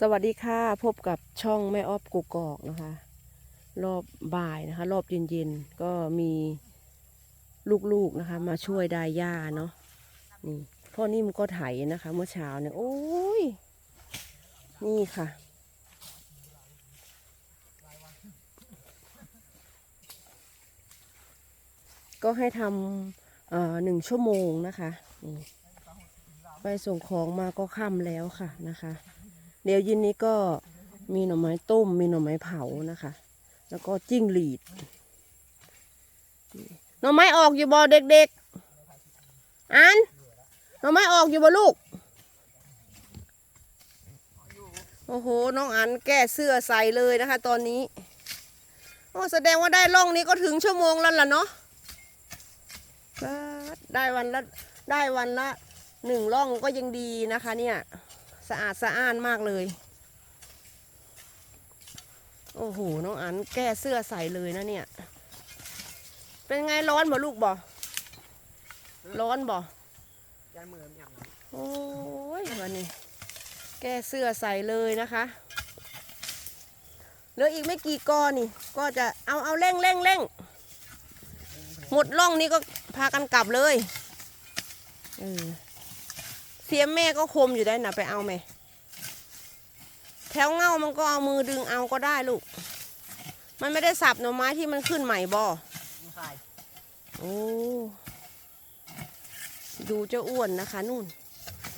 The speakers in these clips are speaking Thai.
สวัสดีค่ะ พบกับช่องแม่ออฟกุกอกนะคะ รอบบ่ายนะคะ รอบเย็นๆ ก็มีลูกๆนะคะ มาช่วยดายหญ้าเนาะนี่พ่อนิ่มก็ไถนะคะ เมื่อเช้าเนี่ย โอ้ย นี่ค่ะ ก็ให้ทำเอ่อหนึ่งชั่วโมงนะคะนี่ไปส่งของมาก็ค่ำแล้วค่ะนะคะ เดี๋ยวยินนี้ก็มีหน่อไม้ต้ม มีหน่อไม้เผานะคะ แล้วก็จิ้งหรีด หน่อไม้ออกอยู่บ่เด็กๆ อัน หน่อไม้ออกอยู่บ่ลูก โอ้โห น้องอันแก้เสื้อใส่เลยนะคะ ตอนนี้ โอ้แสดงว่าได้ล่องนี้ก็ถึงชั่วโมงแล้วล่ะเนาะ ได้วันละได้วันละหนึ่งล่องก็ยังดีนะคะเนี่ย สะอาดสะอ้านมากเลย โอ้โห น้องอันแก้เสื้อใส่เลยนะเนี่ย เป็นไงร้อนบ่ลูกบ่ร้อนบ่โอ้ยวันนี้ แก้เสื้อใส่เลยนะคะเหลืออีกไม่กี่กอนี่ ก็จะเอาเอาเร่งเร่งเร่งหมดร่องนี้ก็พากันกลับเลยเออ เสียมแม่ก็คมอยู่ได้นะไปเอาไหมแถวเงามันก็เอามือดึงเอาก็ได้ลูก มันไม่ได้สับหน่อไม้ที่มันขึ้นใหม่บ่ไม่ใช่โอ้ดูเจ้าอ้วนนะคะนู่น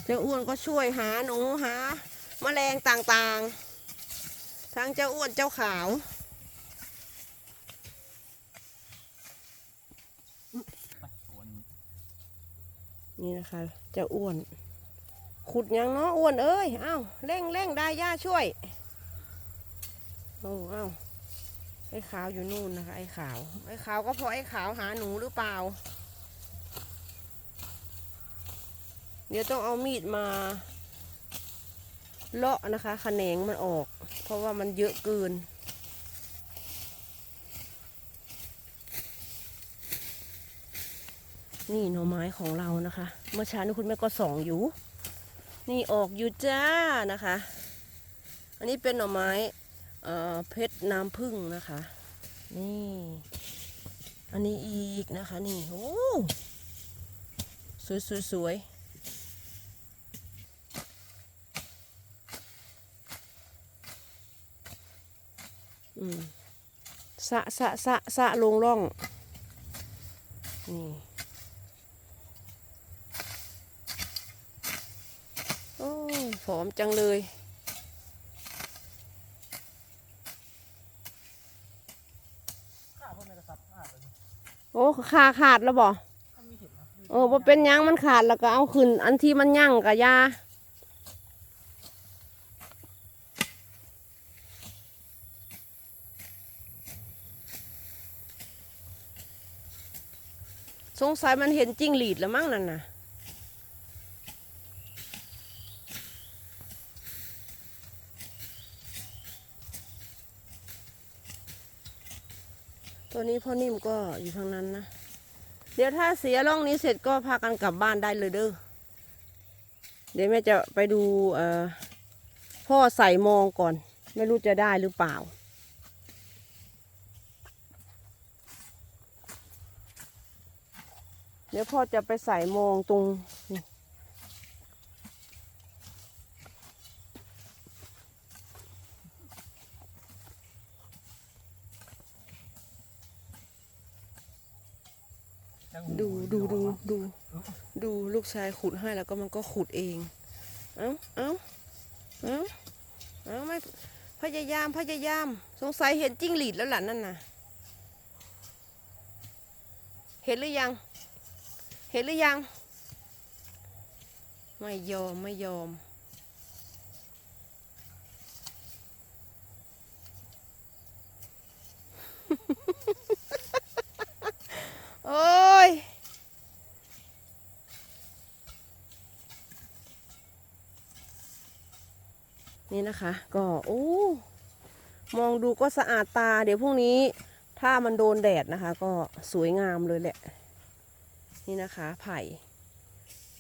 เจ้าอ้วนก็ช่วยหาหนูหาแมลงต่างๆ ทั้งเจ้าอ้วนเจ้าขาวไปโอนนี่นะคะ เจ้าอ้วน ขุดยังเนาะอ้วนเอ้ยเอ้าเร่งเร่งได้ย่าช่วยโอ้เอ้าไอ้ขาวอยู่นู่นนะคะไอ้ขาวไอ้ขาวก็เพราะไอ้ขาวหาหนูหรือเปล่า เดี๋ยวต้องเอามีดมาเลาะนะคะขะแขนงมันออก เพราะว่ามันเยอะเกินนี่หน่อไม้ของเรานะคะ เมื่อเช้านี้คุณแม่ก็ส่องอยู่ นี่ออกอยู่จ้านะคะ อันนี้เป็นหน่อไม้เพชรน้ำผึ้งนะคะ นี่ อันนี้อีกนะคะนี่โอ้สวยสวยสวยสะสะสะสะลงร่อง นี่ โอ้ยผอมจังเลยข้าวพวกนี้ก็ซับข้าวไปโอ้ขาขาดแล้วบ่ถ้ามีเห็นนะมีเออบ่เป็นหยังมันขาดแล้วก็เอาขึ้น อันที่มันยั่งกับยาสงสัยมันเห็นจิ้งหรีดแล้วมั้งนั่นน่ะ ตัวนี้พ่อนิ่มก็อยู่ทางนั้นนะ เดี๋ยวถ้าเสียร่องนี้เสร็จก็พากันกลับบ้านได้เลยเด้อ เดี๋ยวแม่จะไปดูพ่อใส่มองก่อน ไม่รู้จะได้หรือเปล่าเดี๋ยวพ่อจะไปใส่มองตรงนี่ดูดูดูดู ดูลูกชายขุดให้แล้วก็มันก็ขุดเอง เอ้า เอ้า เอ้า เอ้าไม่พยายามพยายาม สงสัยเห็นจิ้งหรีดแล้วหล่ะนั่นน่ะ เห็นหรือยัง เห็นหรือยัง ไม่ยอมไม่ยอม โอ้ย นี่นะคะ ก็โอ้มองดูก็สะอาดตา เดี๋ยวพรุ่งนี้ถ้ามันโดนแดดนะคะ ก็สวยงามเลยแหละ นี่นะคะ ไผ่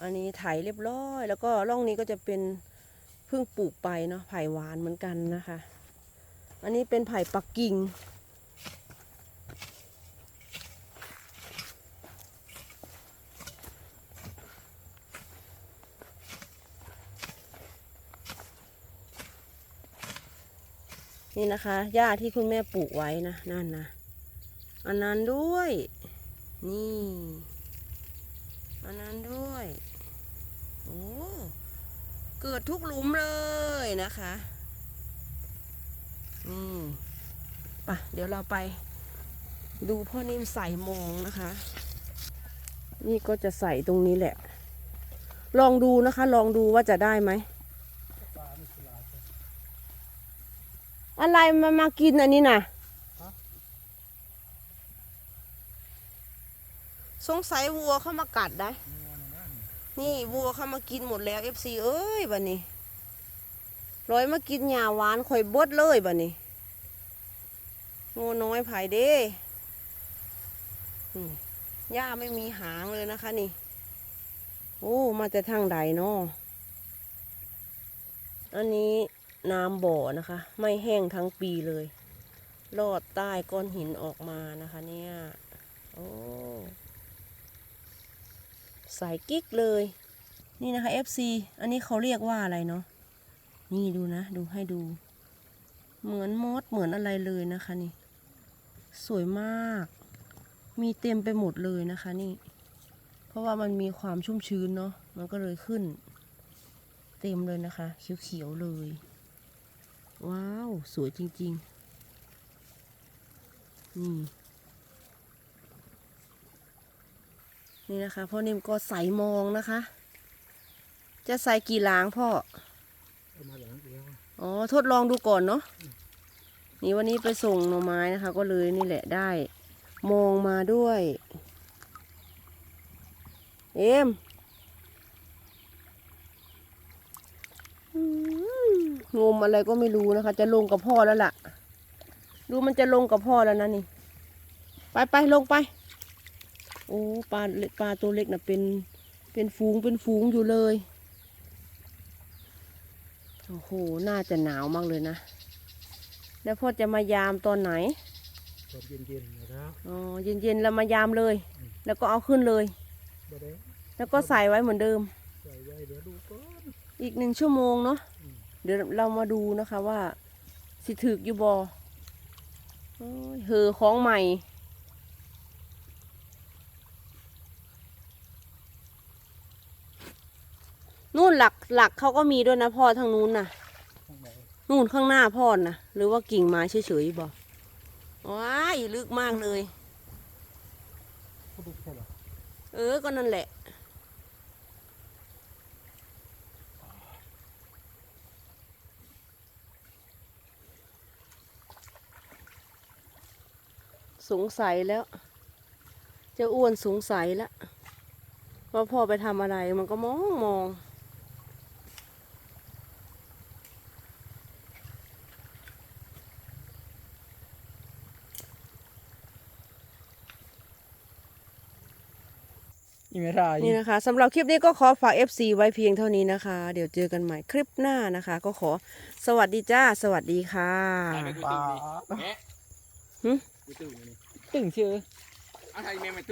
อันนี้ไถเรียบร้อย แล้วก็ร่องนี้ก็จะเป็นเพิ่งปลูกไปเนาะไผ่หวานเหมือนกันนะคะ อันนี้เป็นไผ่ปักกิ่ง นี่นะคะหญ้าที่คุณแม่ปลูกไว้นะนั่นนะอันนั้นด้วย นี่อันนั้นด้วยโอ้เกิดทุกหลุมเลยนะคะนี่ปะเดี๋ยวเราไปดูพ่อนิ่มใส่มองนะคะ นี่ก็จะใส่ตรงนี้แหละ ลองดูนะคะ ลองดูว่าจะได้ไหม ปลาไม่สลาย อะไรมามากินอันนี้น่ะสงสัยวัวเข้ามากัดได้ นี่วัวเข้ามากินหมดแล้ว FC เอ้ยบัดนี้ร้อยมากินหญ้าหวานข่อยบดเลยบัดนี้งูน้อยไผ่เด้หญ้าไม่มีหางเลยนะคะนี่ โอ้ มาแต่ทางใดเนาะอันนี้ น้ำบ่อนะคะ ไม่แห้งทั้งปีเลย ลอดใต้ก้อนหินออกมานะคะเนี่ยโอ้ใสกิ๊กเลย นี่นะคะ FC อันนี้เขาเรียกว่าอะไรเนาะนี่ดูนะ ดูให้ดู เหมือนมดเหมือนอะไรเลยนะคะนี่ สวยมาก มีเต็มไปหมดเลยนะคะนี่ เพราะว่ามันมีความชุ่มชื้นเนาะมันก็เลยขึ้น เต็มเลยนะคะ เขียวๆเลย ว้าว สวยจริง ๆ นี่ นี่นะคะ พ่อนิ่มก็ใส่มองนะคะ จะใส่กี่ล้างพ่อเอามาหลังเดียวอ๋อ ทดลองดูก่อนเนาะนี่วันนี้ไปส่งหน่อไม้นะคะ ก็เลยนี่แหละได้ มองมาด้วย เอ็มอืม งมอะไรก็ไม่รู้นะคะ จะลงกับพ่อแล้วล่ะ ดูมันจะลงกับพ่อแล้วนะนี่ ไปไปลงไป โอ้ปลาเล็กปลาตัวเล็กนะเป็นเป็นฟูงเป็นฟูงอยู่เลย โอ้โห น่าจะหนาวมากเลยนะ แล้วพ่อจะมายามตอนไหนตอนเย็นๆนะครับอ๋อเย็นๆเรามายามเลย แล้วก็เอาขึ้นเลยบ่ได้แล้วก็ใส่ไว้เหมือนเดิม ใส่ไว้เดี๋ยวดูก่อนอีกหนึ่งชั่วโมงเนาะอืมเดี๋ยวเรามาดูนะคะว่า สิถึกอยู่บอโอ้ยเหอของใหม่นู่นหลักหลักเขาก็มีด้วยนะพ่อทางนู้นน่ะข้างในนู่นข้างหน้าพ่อนะหรือว่ากิ่งไม้เฉยๆบอกว้ายลึกมากเลยเขาดูแค่หรอเออ ก็นั่นแหละ สงสัยแล้วเจะอ้วนสงสัยแล้วว่าพ่อไปทำอะไรมันก็มองมองนี่ไม่ได้นี่นะคะสำหรับคลิปนี้ก็ขอฝาก FC ไว้เพียงเท่านี้นะคะ เดี๋ยวเจอกันใหม่คลิปหน้านะคะ ก็ขอสวัสดีจ้า สวัสดีค่ะปลาหึ ตึงเชื่ออะไรแม่ไม่